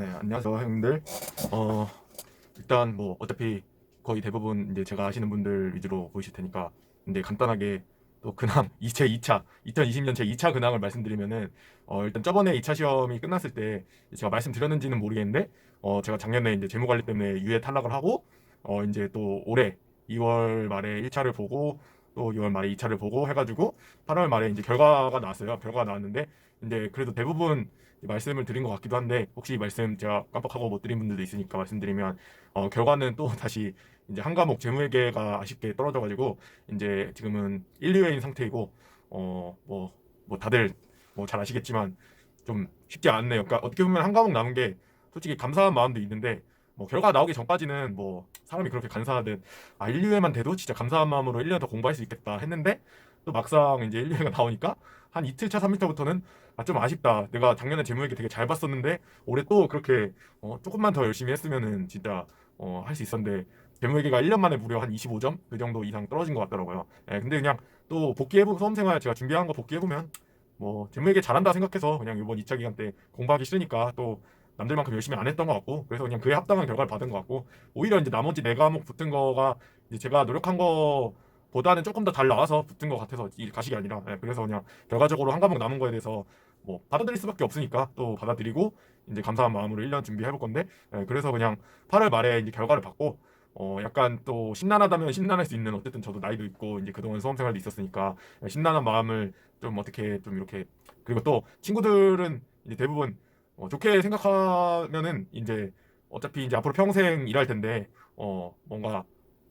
네, 안녕하세요, 형님들. 어, 일단 뭐 어차피 거의 대부분 이제 제가 아시는 분들 위주로 보이실 테니까 이제 간단하게 또 근황 제 2차 2020년 제 2차 근황을 말씀드리면은 어, 일단 저번에 2차 시험이 끝났을 때 제가 말씀드렸는지는 모르겠는데 어, 제가 작년에 이제 재무 관리 때문에 유예 탈락을 하고 어, 이제 또 올해 2월 말에 1차를 보고 또 6월 말에 2차를 보고 해가지고 8월 말에 이제 결과가 나왔어요. 결과가 나왔는데 이제 그래도 대부분 말씀을 드린 것 같기도 한데 혹시 말씀 제가 깜빡하고 못 드린 분들도 있으니까 말씀드리면 어, 결과는 또 다시 이제 한 과목 재무회계가 아쉽게 떨어져가지고 이제 지금은 1, 2회인 상태이고 어 뭐 뭐 다들 뭐 잘 아시겠지만 좀 쉽지 않네요. 그러니까 어떻게 보면 한 과목 남은 게 솔직히 감사한 마음도 있는데 뭐 결과 나오기 전까지는 뭐 사람이 그렇게 간사하듯 아 1, 2회만 돼도 진짜 감사한 마음으로 1년 더 공부할 수 있겠다 했는데 또 막상 이제 1, 2회가 나오니까 한 이틀 차, 3일 차부터는 아 좀 아쉽다. 내가 작년에 재무회계 되게 잘 봤었는데 올해 또 그렇게 어, 조금만 더 열심히 했으면은 진짜 어, 할 수 있었는데 재무회계가 1년 만에 무려 한 25점 그 정도 이상 떨어진 것 같더라고요. 예, 근데 그냥 또 복귀해보 수험생활 제가 준비한 거 복귀해보면 뭐 재무회계 잘한다 생각해서 그냥 이번 2차 기간 때 공부하기 싫으니까 또 남들만큼 열심히 안 했던 것 같고 그래서 그냥 그에 합당한 결과를 받은 것 같고 오히려 이제 나머지 네 과목 붙은 거가 이제 제가 노력한 거 보다는 조금 더 잘 나와서 붙은 것 같아서 이 가식이 아니라 예, 그래서 그냥 결과적으로 한 과목 남은 거에 대해서 뭐 받아들일 수밖에 없으니까 또 받아들이고 이제 감사한 마음으로 1년 준비해 볼 건데 예, 그래서 그냥 8월 말에 이제 결과를 받고 어 약간 또 신난하다면 신난할 수 있는 어쨌든 저도 나이도 있고 이제 그동안 수험 생활도 있었으니까 예, 신난한 마음을 좀 어떻게 좀 이렇게 그리고 또 친구들은 이제 대부분 어, 좋게 생각하면은 이제 어차피 이제 앞으로 평생 일할 텐데 어 뭔가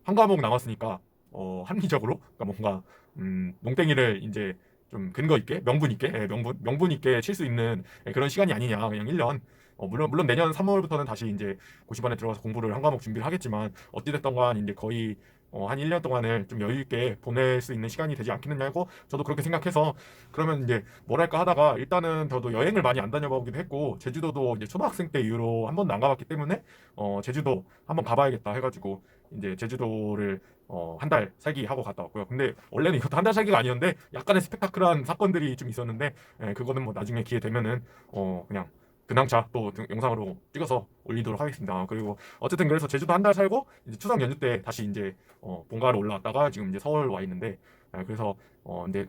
한 과목 남았으니까 어 합리적으로? 그러니까 뭔가 음 농땡이를 이제 좀 근거 있게 명분 있게 예, 명분 명분 있게 칠 수 있는 예, 그런 시간이 아니냐. 그냥 1년. 어, 물론 물론 내년 3월부터는 다시 이제 고시반에 들어가서 공부를 한 과목 준비를 하겠지만 어찌 됐던 간 이제 거의 어, 한 1년 동안을 좀 여유 있게 보낼 수 있는 시간이 되지 않겠느냐고 저도 그렇게 생각해서 그러면 이제 뭐랄까 하다가 일단은 저도 여행을 많이 안 다녀보기도 했고 제주도도 이제 초등학생 때 이후로 한 번도 안 가봤기 때문에 어, 제주도 한번 가봐야겠다 해가지고 이제 제주도를 어, 한 달 살기 하고 갔다 왔고요. 근데 원래는 이것도 한 달 살기가 아니었는데 약간의 스펙타클한 사건들이 좀 있었는데 예, 그거는 뭐 나중에 기회 되면은 어, 그냥 근황차 또 등- 영상으로 찍어서 올리도록 하겠습니다. 그리고 어쨌든 그래서 제주도 한 달 살고 이제 추석 연휴 때 다시 이제 어, 본가로 올라왔다가 지금 이제 서울 와 있는데 예, 그래서 어, 이제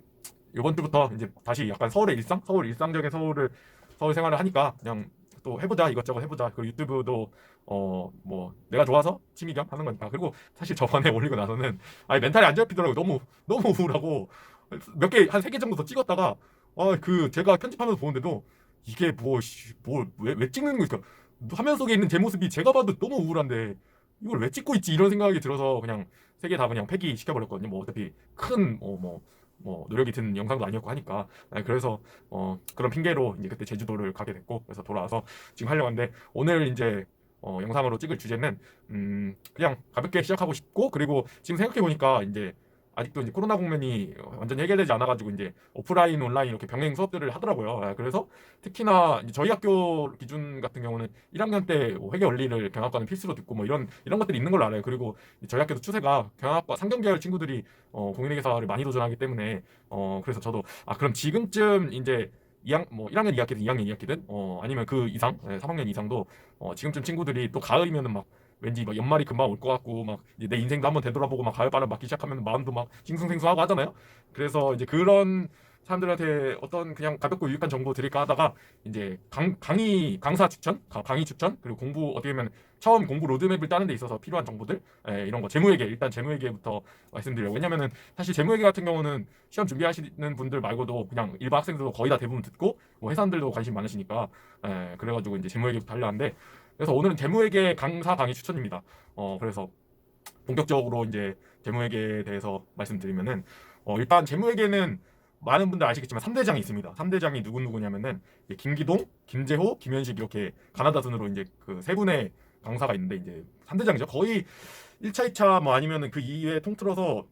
이번 주부터 이제 다시 약간 서울의 일상, 서울 일상적인 서울을 서울 생활을 하니까 그냥 또 해보자 이것저것 해보자. 그리고 유튜브도 어 뭐 내가 좋아서 취미 겸 하는 거니까. 그리고 사실 저번에 올리고 나서는 아니 멘탈이 안 잡히더라고. 너무 너무 우울하고 몇 개 한 세 개 정도 더 찍었다가 아그 제가 편집하면서 보는데도 이게 뭐뭐왜 왜 찍는 거니까 화면 속에 있는 제 모습이 제가 봐도 너무 우울한데 이걸 왜 찍고 있지 이런 생각이 들어서 그냥 세 개 다 그냥 폐기 시켜버렸거든요. 뭐 어차피 큰뭐 뭐 뭐 노력이 든 영상도 아니었고 하니까. 네, 그래서 어 그런 핑계로 이제 그때 제주도를 가게 됐고 그래서 돌아와서 지금 하려고 하는데 오늘 이제 어 영상으로 찍을 주제는 음 그냥 가볍게 시작하고 싶고 그리고 지금 생각해 보니까 이제 아직도 이제 코로나 국면이 완전히 해결되지 않아가지고 이제 오프라인 온라인 이렇게 병행 수업들을 하더라고요. 아, 그래서 특히나 저희 학교 기준 같은 경우는 1학년 때 뭐 회계 원리를 경영학과는 필수로 듣고 뭐 이런 이런 것들이 있는 걸로 알아요. 그리고 저희 학교도 추세가 경영학과 상경계열 친구들이 어, 공인회계사를 많이 도전하기 때문에 어 그래서 저도 아 그럼 지금쯤 이제 2학 뭐 1학년 2학기든 2학년 2학기든 어 아니면 그 이상 네, 3학년 이상도 어 지금쯤 친구들이 또 가을이면은 막 왠지 막 연말이 금방 올 것 같고 막 내 인생도 한번 되돌아보고 막 가을바람 맞기 시작하면 마음도 막 싱숭생숭하고 하잖아요. 그래서 이제 그런 사람들한테 어떤 그냥 가볍고 유익한 정보 드릴까 하다가 이제 강, 강의 강사 추천, 가- 강의 추천 그리고 공부 어떻게 보면 처음 공부 로드맵을 따는 데 있어서 필요한 정보들 예, 이런 거 재무회계 일단 재무회계부터 말씀드려요. 왜냐면은 사실 재무회계 같은 경우는 시험 준비하시는 분들 말고도 그냥 일반 학생들도 거의 다 대부분 듣고 뭐 회사원들도 관심 많으시니까 예, 그래가지고 이제 재무회계부터 하려 하는데 그래서 오늘은 재무회계 강사 강의 추천입니다. 어 그래서 본격적으로 이제 재무회계에 대해서 말씀드리면은 어 일단 재무회계는 많은 분들 아시겠지만 3대장이 있습니다. 3대장이 누구누구냐면은 김기동, 김재호, 김현식 이렇게 가나다 순으로 이제 그 세 분의 강사가 있는데 이제 3대장이죠. 거의 1차, 2차 뭐 아니면은 그 이외에 통틀어서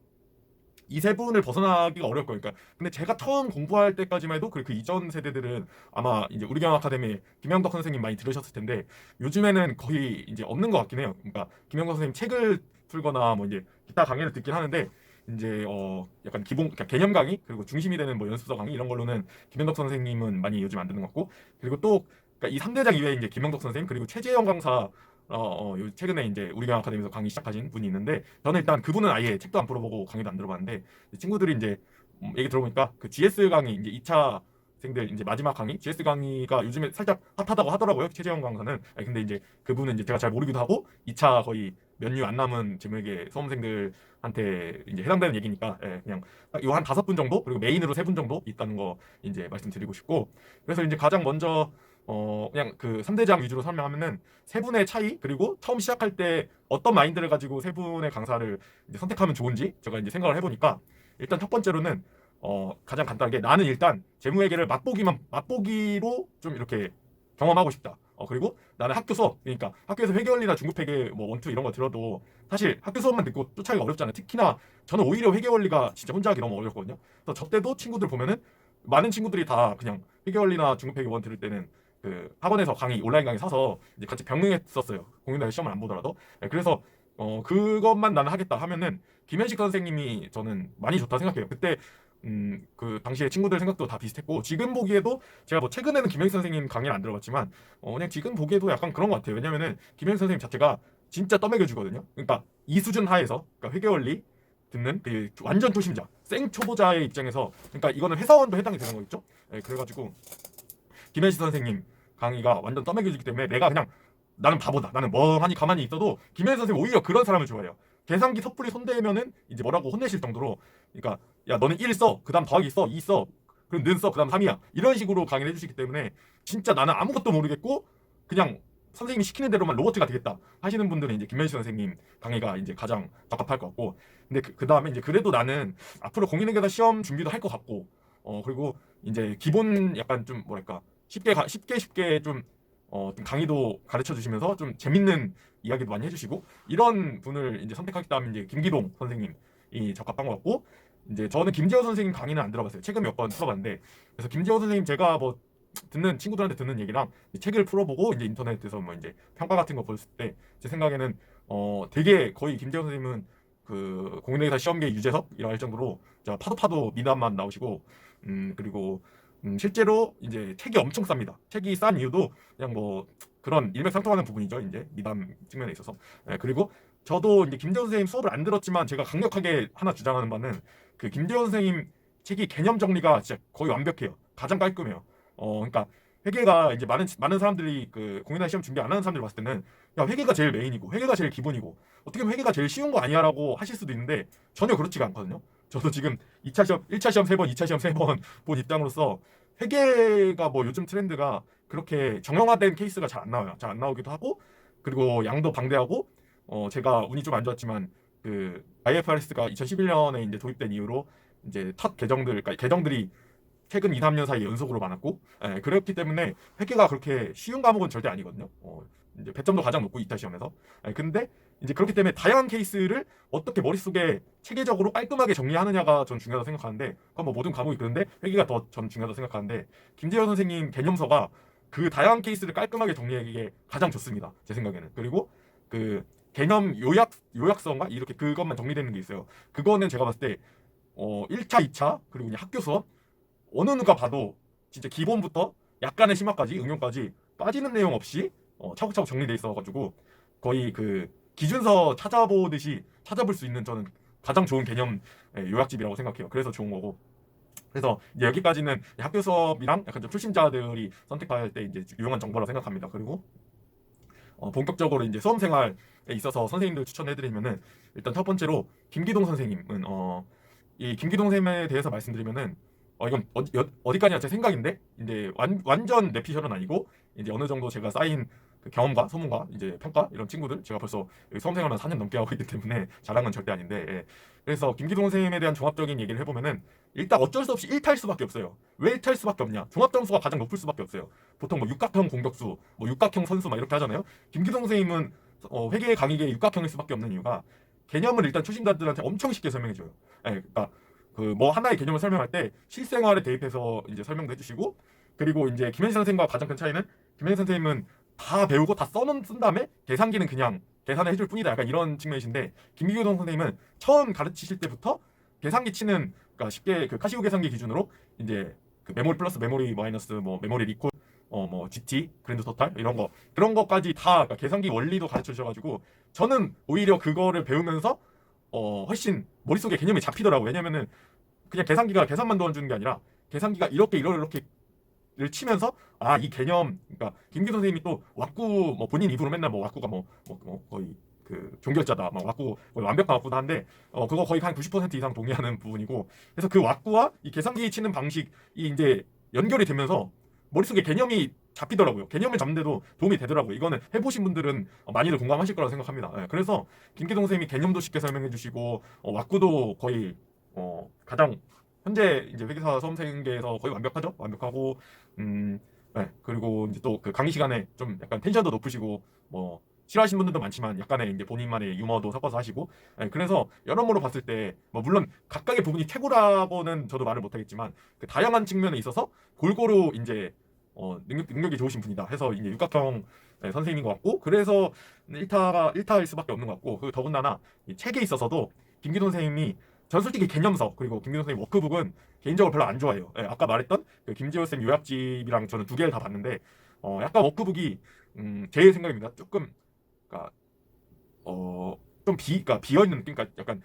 이 세 분을 벗어나기가 어려울 거니까. 근데 제가 처음 공부할 때까지만 해도 그, 그 이전 세대들은 아마 이제 우리 경영 아카데미 김영덕 선생님 많이 들으셨을 텐데 요즘에는 거의 이제 없는 것 같긴 해요. 그러니까 김영덕 선생님 책을 풀거나 뭐 이제 기타 강의를 듣긴 하는데 이제 어 약간 기본 그러니까 개념 강의 그리고 중심이 되는 뭐 연습서 강의 이런 걸로는 김현덕 선생님은 많이 요즘 안 듣는 것 같고 그리고 또 그러니까 이 3대장 이외에 이제 김영덕 선생님 그리고 최재형 강사 어, 어, 요 최근에 이제 우리 경 아카데미에서 강의 시작하신 분이 있는데 저는 일단 그분은 아예 책도 안 풀어보고 강의도 안 들어봤는데 친구들이 이제 음, 얘기 들어보니까 그 GS 강의 이제 2차 생들 이제 마지막 강의? GS 강의가 요즘에 살짝 핫하다고 하더라고요 최재형 강사는. 아니, 근데 이제 그분은 이제 제가 잘 모르기도 하고 2차 거의 몇년안 남은 지금에게 수험생들한테 이제 해당되는 얘기니까 예, 그냥 요 한 다섯 분 정도? 그리고 메인으로 세 분 정도? 있다는 거 이제 말씀드리고 싶고. 그래서 이제 가장 먼저 어 그냥 그 3대장 위주로 설명하면은 세 분의 차이 그리고 처음 시작할 때 어떤 마인드를 가지고 세 분의 강사를 선택하면 좋은지 제가 이제 생각을 해보니까 일단 첫 번째로는 어 가장 간단하게 나는 일단 재무회계를 맛보기만 맛보기로 좀 이렇게 경험하고 싶다. 어 그리고 나는 학교 수업 그러니까 학교에서 회계원리나 중급회계 뭐 원투 이런 거 들어도 사실 학교 수업만 듣고 쫓아가기가 어렵잖아요. 특히나 저는 오히려 회계원리가 진짜 혼자 하기 너무 어렵거든요. 그래서 저 때도 친구들 보면은 많은 친구들이 다 그냥 회계원리나 중급회계 원 들을 때는 그 학원에서 강의 온라인 강의 사서 이제 같이 병행했었어요. 공인중개 시험을 안 보더라도. 네, 그래서 어 그것만 나는 하겠다 하면은 김현식 선생님이 저는 많이 좋다 생각해요. 그때 음 그 당시에 친구들 생각도 다 비슷했고 지금 보기에도 제가 뭐 최근에는 김현식 선생님 강의를 안 들어봤지만 어 그냥 지금 보기에도 약간 그런 것 같아요. 왜냐면은 김현식 선생님 자체가 진짜 떠먹여 주거든요. 그러니까 이 수준 하에서 그러니까 회계 원리 듣는 그 완전 초심자, 생 초보자의 입장에서 그러니까 이거는 회사원도 해당이 되는 거겠죠. 네, 그래가지고 김현식 선생님 강의가 완전 떠먹여주기 때문에 내가 그냥 나는 바보다. 나는 멍하니 가만히 있어도 김현식 선생님 오히려 그런 사람을 좋아해요. 계산기 섣불리 손대면은 이제 뭐라고 혼내실 정도로 그러니까 야 너는 1 써. 그다음 더하기 써. 2 써. 그럼 는 써. 그다음 3이야. 이런 식으로 강의를 해 주시기 때문에 진짜 나는 아무것도 모르겠고 그냥 선생님이 시키는 대로만 로봇가 되겠다 하시는 분들은 이제 김현식 선생님 강의가 이제 가장 적합할 것 같고 근데 그 다음에 이제 그래도 나는 앞으로 공인회계사 시험 준비도 할 것 같고 어 그리고 이제 기본 약간 좀 뭐랄까 쉽게 가, 쉽게 쉽게 좀 어, 좀 강의도 가르쳐 주시면서 좀 재밌는 이야기도 많이 해주시고 이런 분을 이제 선택하겠다 하면 이제 김기동 선생님이 적합한 것 같고 이제 저는 김재호 선생님 강의는 안 들어봤어요. 최근 몇번 들어봤는데 그래서 김재호 선생님 제가 뭐 듣는 친구들한테 듣는 얘기랑 책을 풀어보고 이제 인터넷에서 뭐 이제 평가 같은 거 봤을 때 제 생각에는 어 되게 거의 김재호 선생님은 그 공인회계사 시험계 유재석이라 할 정도로 자 파도 파도 미담만 나오시고 음 그리고 음, 실제로 이제 책이 엄청 쌉니다. 책이 싼 이유도 그냥 뭐 그런 일맥상통하는 부분이죠. 이제 미담 측면에 있어서. 예, 그리고 저도 이제 김재원 선생님 수업을 안 들었지만 제가 강력하게 하나 주장하는 바는 그 김재원 선생님 책이 개념 정리가 진짜 거의 완벽해요. 가장 깔끔해요. 어, 그러니까 회계가 이제 많은 많은 사람들이 그 공인한 시험 준비 안 하는 사람들 봤을 때는 야 회계가 제일 메인이고 회계가 제일 기본이고 어떻게 보면 회계가 제일 쉬운 거 아니야라고 하실 수도 있는데 전혀 그렇지가 않거든요. 저도 지금 2차 시험, 1차 시험 3번, 2차 시험 3번 본 입장으로서 회계가 뭐 요즘 트렌드가 그렇게 정형화된 케이스가 잘 안 나와요. 잘 안 나오기도 하고 그리고 양도 방대하고 어 제가 운이 좀 안 좋았지만 그 IFRS가 2011년에 이제 도입된 이후로 이제 첫 계정들 그러니까 계정들이 최근 2, 3년 사이에 연속으로 많았고 예, 그렇기 때문에 회계가 그렇게 쉬운 과목은 절대 아니거든요. 어, 이제 배점도 가장 높고 2차 시험에서. 예, 근데 이제 그렇기 때문에 다양한 케이스를 어떻게 머릿속에 체계적으로 깔끔하게 정리하느냐가 전 중요하다고 생각하는데 그건 뭐 모든 과목이 그런데 회계가 더 전 중요하다고 생각하는데 김재현 선생님 개념서가 그 다양한 케이스를 깔끔하게 정리하기에 가장 좋습니다. 제 생각에는. 그리고 그 개념 요약 요약서인가 이렇게 그것만 정리되는 게 있어요. 그거는 제가 봤을 때 어 1차, 2차 그리고 그냥 학교 수업 어느 누가 봐도 진짜 기본부터 약간의 심화까지 응용까지 빠지는 내용 없이 어, 차곡차곡 정리돼 있어가지고 거의 그 기준서 찾아보듯이 찾아볼 수 있는 저는 가장 좋은 개념 예, 요약집이라고 생각해요. 그래서 좋은 거고. 그래서 이제 여기까지는 학교 수업이랑 약간 좀 출신자들이 선택할 때 이제 유용한 정보라고 생각합니다. 그리고 어, 본격적으로 이제 수험 생활에 있어서 선생님들 추천해드리면은 일단 첫 번째로 김기동 선생님은 어, 이 김기동 선생님에 대해서 말씀드리면은 어 이건 어디 여- 어디까지나 제 생각인데 이제 완, 완전 내피셜은 아니고 이제 어느 정도 제가 쌓인 그 경험과 소문과 이제 평가 이런 친구들 제가 벌써 여기 수험생활만 4년 넘게 하고 있기 때문에 잘한 절대 아닌데 예. 그래서 김기동 선생님에 대한 종합적인 얘기를 해보면은 일단 어쩔 수 없이 1탈 수밖에 없어요. 왜 1탈 수밖에 없냐? 종합 점수가 가장 높을 수밖에 없어요. 보통 뭐 육각형 공격수 뭐 육각형 선수 막 이렇게 하잖아요. 김기동 선생님은 어, 회계 강의계 육각형일 수밖에 없는 이유가 개념을 일단 초심자들한테 엄청 쉽게 설명해줘요. 예, 그러니까 그 뭐 하나의 개념을 설명할 때 실생활에 대입해서 이제 설명도 해주시고 그리고 이제 김현식 선생님과 가장 큰 차이는 김현식 선생님은 다 배우고 다 써놓은 쓴 다음에 계산기는 그냥 계산을 해줄 뿐이다 약간 이런 측면이신데 김기동 선생님은 처음 가르치실 때부터 계산기 치는 그러니까 쉽게 그 카시오 계산기 기준으로 이제 그 메모리 플러스 메모리 마이너스 뭐 메모리 리콜 어뭐 GT, 그랜드 토탈 이런 거 그런 것까지 다 그러니까 계산기 원리도 가르쳐 주셔가지고 저는 오히려 그거를 배우면서 어 훨씬 머릿속에 개념이 잡히더라고요. 왜냐면은 그냥 계산기가 계산만 도와주는 게 아니라 계산기가 이렇게 이렇게 를 치면서 아 이 개념 그러니까 김기 선생님이 또 왁구 뭐 본인 입으로 맨날 뭐 왁구가 뭐, 뭐, 뭐 거의 그 종결자다 막 왁구 거의 완벽한 왁구다 한데 어 그거 거의 한 90% 이상 동의하는 부분이고 그래서 그 왁구와 이 계산기 치는 방식이 이제 연결이 되면서 머릿속에 개념이 잡히더라고요. 개념을 잡는데도 도움이 되더라고요. 이거는 해보신 분들은 어, 많이들 공감하실 거라고 생각합니다. 예, 그래서 김기동 선생님이 개념도 쉽게 설명해 주시고 어, 왁구도 거의 어, 가장 현재 이제 회계사 수험생계에서 거의 완벽하죠. 완벽하고 음, 네. 그리고 이제 또 그 강의 시간에 좀 약간 텐션도 높으시고 뭐 싫어하시는 분들도 많지만 약간의 이제 본인만의 유머도 섞어서 하시고 네, 그래서 여러모로 봤을 때 뭐 물론 각각의 부분이 최고라고는 저도 말을 못하겠지만 그 다양한 측면에 있어서 골고루 이제 어, 능력, 능력이 좋으신 분이다 해서 이제 육각형 네, 선생님인 것 같고 그래서 1타가 1타일 수밖에 없는 것 같고 그 더군다나 이 책에 있어서도 김기동 선생님이 전 솔직히 개념서 그리고 김기동 선생님 워크북은 개인적으로 별로 안 좋아해요. 예, 아까 말했던 그 김지호 쌤 요약집이랑 저는 두 개를 다 봤는데 어, 약간 워크북이 음, 제 생각입니다. 조금 그러니까 어좀 비, 그러니까 비어 있는 느낌, 그러니까 약간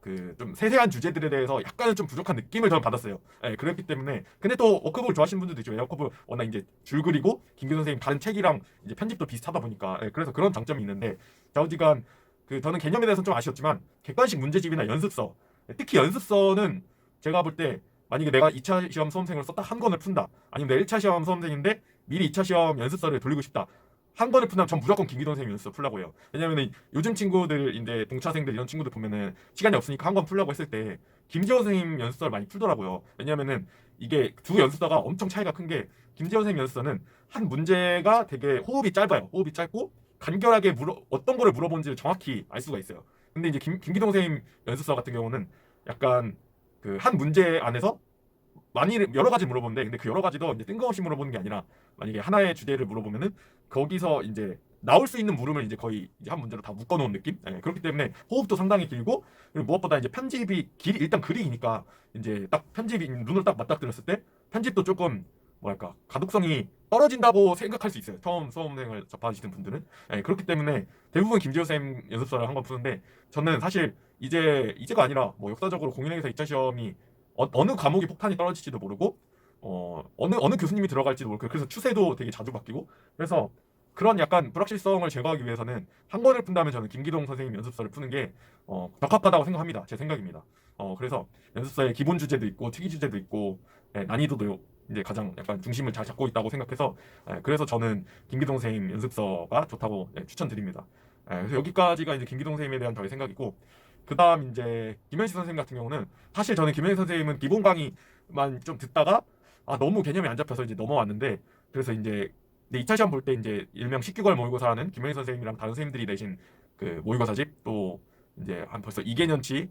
그 좀 세세한 주제들에 대해서 약간은 좀 부족한 느낌을 저는 받았어요. 예, 그렇기 때문에 근데 또 워크북을 좋아하시는 분들도 있죠. 워크북 워낙 이제 줄 그리고 김규 선생님 다른 책이랑 이제 편집도 비슷하다 보니까 예, 그래서 그런 장점이 있는데 좌우지간 그 저는 개념에 대해서는 좀 아쉬웠지만 객관식 문제집이나 연습서 특히 연습서는 제가 볼 때 만약에 내가 2차 시험 수험생을 썼다 한 권을 푼다. 아니면 내 1차 시험 수험생인데 미리 2차 시험 연습서를 돌리고 싶다. 한 권을 푼다면 전 무조건 김기동 선생님 연습서 풀라고 해요. 왜냐면은 요즘 친구들인데 동차생들 이런 친구들 보면은 시간이 없으니까 한 권 풀라고 했을 때 김지호 선생님 연습서를 많이 풀더라고요. 왜냐면은 이게 두 연습서가 엄청 차이가 큰 게 김지호 선생님 연습서는 한 문제가 되게 호흡이 짧아요. 호흡이 짧고 간결하게 물어 어떤 거를 물어보는지를 정확히 알 수가 있어요 근데 이제 김, 김기동 선생님 연습서 같은 경우는 약간 그 한 문제 안에서 많이 여러 가지 물어보는데 근데 그 여러 가지도 이제 뜬금없이 물어보는 게 아니라 만약에 하나의 주제를 물어보면은 거기서 이제 나올 수 있는 물음을 이제 거의 이제 한 문제로 다 묶어놓은 느낌. 예, 그렇기 때문에 호흡도 상당히 길고 그리고 무엇보다 이제 편집이 길 일단 글이니까 이제 딱 편집이 눈을 딱 맞닥뜨렸을 때 편집도 조금 뭐랄까 가독성이 떨어진다고 생각할 수 있어요. 처음 수험생을 접하시는 분들은 예, 그렇기 때문에 대부분 김지호 쌤 연습서를 한 번 푸는데 저는 사실 이제 이제가 아니라 뭐 역사적으로 공인행사 2차 시험이 어, 느 과목이 폭탄이 떨어질지도 모르고 어, 어느 어느 교수님이 들어갈지도 모르고 그래서 추세도 되게 자주 바뀌고 그래서 그런 약간 불확실성을 제거하기 위해서는 한 권을 푼다면 저는 김기동 선생님 연습서를 푸는 게 어, 적합하다고 생각합니다. 제 생각입니다. 어, 그래서 연습서에 기본 주제도 있고 특이 주제도 있고 예, 난이도도 이제 가장 약간 중심을 잘 잡고 있다고 생각해서 예, 그래서 저는 김기동 선생님 연습서가 좋다고 예, 추천드립니다. 예, 그래서 여기까지가 이제 김기동 선생님에 대한 저의 생각이고 그다음 이제 김현식 선생님 같은 경우는 사실 저는 김현식 선생님은 기본 강의만 좀 듣다가 아 너무 개념이 안 잡혀서 이제 넘어왔는데 그래서 이제 근데 2차 시험 볼 때 이제 일명 19개월 모의고사라는 김현식 선생님이랑 다른 선생님들이 내신 그 모의고사집 또 이제 한 벌써 2개년치를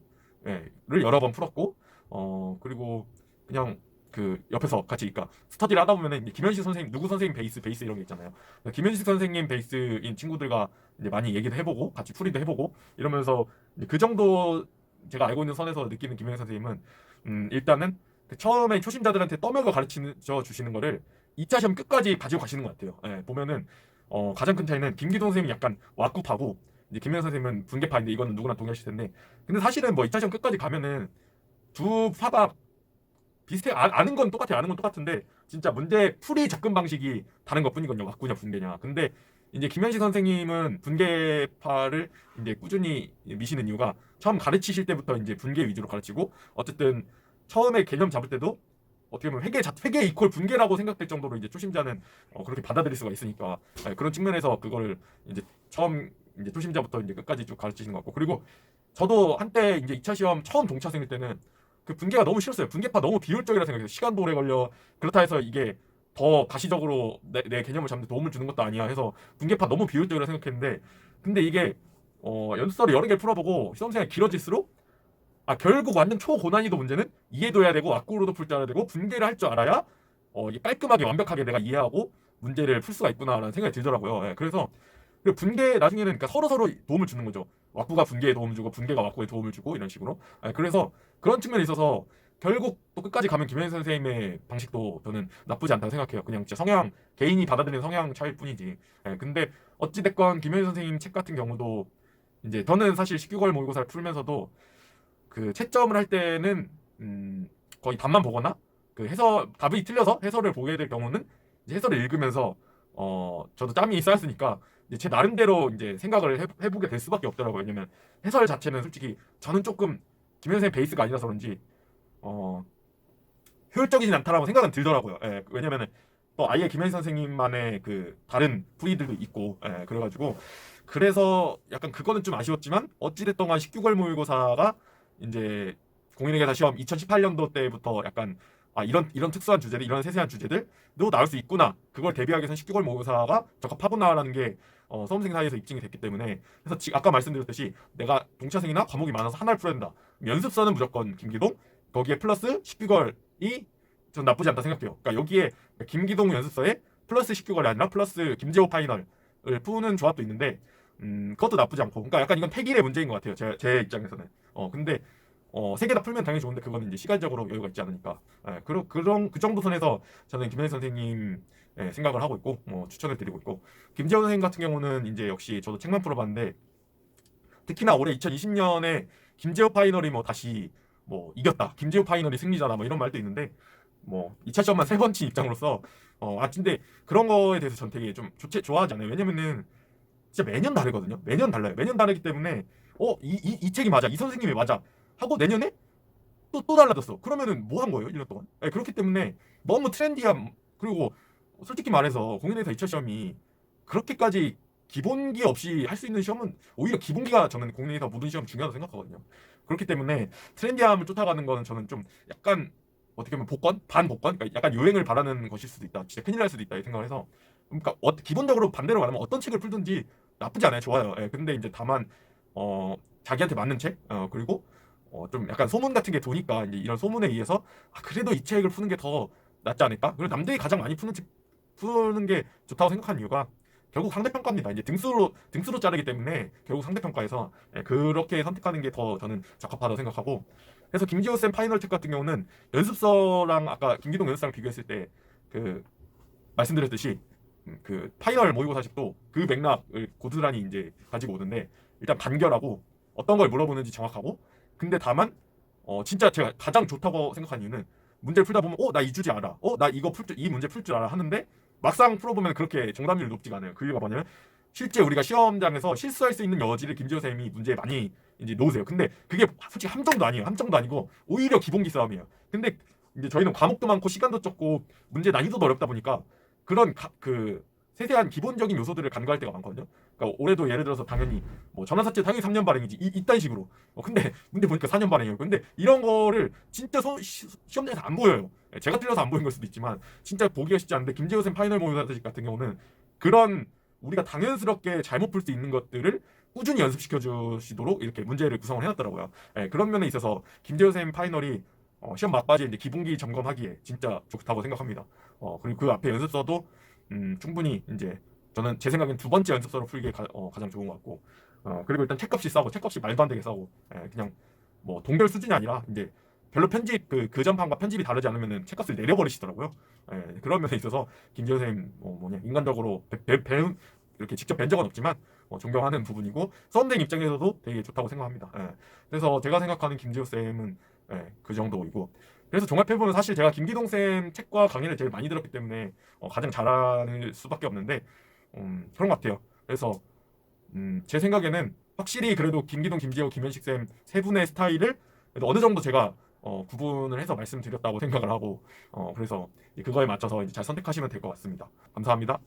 여러 번 풀었고 어 그리고 그냥 그 옆에서 같이 그러니까 스터디를 하다 보면은 김현식 선생님 누구 선생님 베이스 베이스 이런 게 있잖아요. 그러니까 김현식 선생님 베이스인 친구들과 이제 많이 얘기도 해보고 같이 풀이도 해보고 이러면서 그 정도 제가 알고 있는 선에서 느끼는 김현식 선생님은 음 일단은 그 처음에 초심자들한테 떠먹여 가르쳐 주시는 거를 2차 시험 끝까지 가지고 가시는 것 같아요. 예, 보면은 어, 가장 큰 차이는 김기동 선생님이 약간 왁구파고 이제 김현 선생님은 분개파인데 이거는 누구나 동의하실 텐데 근데 사실은 뭐 2차 시험 끝까지 가면은 두 파가 비슷해. 아, 아는 건 똑같아. 아는 건 똑같은데 진짜 문제 풀이 접근 방식이 다른 것뿐이거든요. 왁구냐 분개냐. 근데 이제 김현식 선생님은 분개파를 이제 꾸준히 미시는 이유가 처음 가르치실 때부터 이제 분개 위주로 가르치고 어쨌든 처음에 개념 잡을 때도 어떻게 보면 회계 자, 회계 이퀄 분개라고 생각될 정도로 이제 초심자는 어, 그렇게 받아들일 수가 있으니까 네, 그런 측면에서 그걸 이제 처음 이제 초심자부터 이제 끝까지 쭉 가르치시는 것 같고. 그리고 저도 한때 이제 2차 시험 처음 동차 생일 때는 그 분개가 너무 싫었어요. 분개파 너무 비효율적이라 생각해요. 시간도 오래 걸려. 그렇다 해서 이게 더 가시적으로 내, 내 개념을 잡는 데 도움을 주는 것도 아니야 해서 분개파 너무 비효율적이라 생각했는데 근데 이게 어, 연습서를 여러 개 풀어보고 시험생활 길어질수록 아 결국 완전 초고난이도 문제는 이해도 해야 되고 악구로도 풀 줄 알아야 되고 분개를 할 줄 알아야 어, 깔끔하게 완벽하게 내가 이해하고 문제를 풀 수가 있구나라는 생각이 들더라고요. 예, 그래서 그리고 분개 나중에는 그러니까 서로 서로 도움을 주는 거죠. 왁구가 분개에 도움을 주고 분개가 왁구에 도움을 주고 이런 식으로. 예, 그래서 그런 측면에 있어서 결국 또 끝까지 가면 김현 선생님의 방식도 저는 나쁘지 않다고 생각해요. 그냥 진짜 성향 개인이 받아들이는 성향 차일 뿐이지. 예, 근데 어찌 됐건 김현 선생님 책 같은 경우도 이제 저는 사실 19걸 모의고사를 풀면서도 그 채점을 할 때는 음, 거의 답만 보거나 그 해설 답이 틀려서 해설을 보게 될 경우는 이제 해설을 읽으면서 어 저도 짬이 쌓였으니까 이 제제 나름대로 이제 생각을 해, 해보게 될 수밖에 없더라고요. 왜냐면 해설 자체는 솔직히 저는 조금 김현 선생 베이스가 아니라서 그런지 어 효율적이진 않다라고 생각은 들더라고요. 예, 왜냐면은 또 아예 김현 선생님만의 그 다른 풀이들도 있고 예, 그래가지고 그래서 약간 그거는 좀 아쉬웠지만 어찌됐든 간 19걸 모의고사가 이제 공인회계사 시험 2018년도 때부터 약간 아 이런 이런 특수한 주제들 이런 세세한 주제들도 나올 수 있구나 그걸 대비하기 위해서 19걸 모의고사가 적합하구나라는 게 어, 수험생 사이에서 입증이 됐기 때문에 그래서 지, 아까 말씀드렸듯이 내가 동차생이나 과목이 많아서 하나를 풀어야 된다. 연습서는 무조건 김기동 거기에 플러스 19걸이 전 나쁘지 않다 생각해요. 그러니까 여기에 김기동 연습서에 플러스 19걸이 아니라 플러스 김재호 파이널을 푸는 조합도 있는데 음 그것도 나쁘지 않고. 그러니까 약간 이건 택일의 문제인 것 같아요. 제, 제 입장에서는. 어 근데 어, 세 개 다 풀면 당연히 좋은데 그건 이제 시간적으로 여유가 있지 않으니까. 예, 그런 그런 그 정도 선에서 저는 김현희 선생님 예, 생각을 하고 있고 뭐 추천을 드리고 있고. 김재원 선생님 같은 경우는 이제 역시 저도 책만 풀어봤는데 특히나 올해 2020년에 김재호 파이널이 뭐 다시 뭐 이겼다 김재호 파이널이 승리자다 뭐 이런 말도 있는데 뭐 2차 시험만 세번친 입장으로서 어 아 근데 그런 거에 대해서 전 되게 좀 좋지 좋아하지 않아요? 왜냐면은 진짜 매년 다르거든요? 매년 달라요. 매년 다르기 때문에 어이이이 책이 맞아. 이 선생님이 맞아 하고 내년에 또 또 달라졌어. 그러면은 뭐 한 거예요? 1년 동안. 네, 그렇기 때문에 너무 트렌디함 그리고 솔직히 말해서 공인회사 2차 시험이 그렇게까지 기본기 없이 할 수 있는 시험은 오히려 기본기가 저는 공인회사 모든 시험 중요하다고 생각하거든요. 그렇기 때문에 트렌디함을 쫓아가는 거는 저는 좀 약간 어떻게 보면 복권, 반복권, 그러니까 약간 유행을 바라는 것일 수도 있다. 진짜 큰일 날 수도 있다 이 생각을 해서 그러니까 어, 기본적으로 반대로 말하면 어떤 책을 풀든지 나쁘지 않아요. 좋아요. 예, 근데 이제 다만 어 자기한테 맞는 책, 어 그리고 어, 좀 약간 소문 같은 게 도니까 이제 이런 소문에 의해서 아, 그래도 이 책을 푸는 게 더 낫지 않을까? 그리고 남들이 가장 많이 푸는 책 푸는 게 좋다고 생각하는 이유가 결국 상대평가입니다. 이제 등수로 등수로 자르기 때문에 결국 상대평가에서 예, 그렇게 선택하는 게 더 저는 적합하다고 생각하고 그래서 김지호 쌤 파이널 책 같은 경우는 연습서랑 아까 김기동 연습서랑 비교했을 때 그 말씀드렸듯이 음, 그 파이널 모의고사식도 그 맥락을 고스란히 이제 가지고 오는데 일단 간결하고 어떤 걸 물어보는지 정확하고 근데 다만 어 진짜 제가 가장 좋다고 생각한 이유는 문제를 풀다 보면 어 나 이 주제 알아. 어 나 이거 풀 줄 이 문제 풀 줄 알아 하는데 막상 풀어보면 그렇게 정답률이 높지가 않아요. 그 이유가 뭐냐면 실제 우리가 시험장에서 실수할 수 있는 여지를 김지호 선생님이 문제에 많이 이제 놓으세요. 근데 그게 솔직히 함정도 아니에요. 함정도 아니고 오히려 기본기 싸움이에요. 근데 이제 저희는 과목도 많고 시간도 적고 문제 난이도도 어렵다 보니까 그런 가, 그 세세한 기본적인 요소들을 간과할 때가 많거든요. 그러니까 올해도 예를 들어서 당연히 뭐 전환사채 당연히 3년 발행이지 이, 이딴 식으로. 어, 근데 문제 보니까 4년 발행이에요. 근데 이런 거를 진짜 소, 시, 시험장에서 안 보여요. 예, 제가 틀려서 안 보인 걸 수도 있지만 진짜 보기가 쉽지 않은데 김재호 쌤 파이널 모의고사 같은 경우는 그런 우리가 당연스럽게 잘못 풀 수 있는 것들을 꾸준히 연습시켜 주시도록 이렇게 문제를 구성을 해놨더라고요. 예, 그런 면에 있어서 김재호 쌤 파이널이 어, 시험 막바지에 이제 기본기 점검하기에 진짜 좋다고 생각합니다. 어, 그리고 그 앞에 연습서도 음, 충분히 이제 저는 제 생각엔 두 번째 연습서로 풀기에 가, 어, 가장 좋은 것 같고 어, 그리고 일단 책값이 싸고 책값이 말도 안 되게 싸고 예, 그냥 뭐 동결 수준이 아니라 이제 별로 편집 그, 그 전판과 편집이 다르지 않으면은 책값을 내려버리시더라고요. 예, 그런 면에 있어서 김지현 선생님 뭐 뭐냐 인간적으로 배, 배, 배운 이렇게 직접 뵌 적은 없지만 어, 존경하는 부분이고 썬데이 입장에서도 되게 좋다고 생각합니다. 예, 그래서 제가 생각하는 김지호 쌤은 예, 그 정도이고 그래서 종합해보면 사실 제가 김기동 쌤 책과 강의를 제일 많이 들었기 때문에 어, 가장 잘할 수밖에 없는데 음, 그런 것 같아요. 그래서 음, 제 생각에는 확실히 그래도 김기동, 김지호, 김현식 쌤 세 분의 스타일을 그래도 어느 정도 제가 어, 구분을 해서 말씀드렸다고 생각을 하고 어, 그래서 그거에 맞춰서 이제 잘 선택하시면 될 것 같습니다. 감사합니다.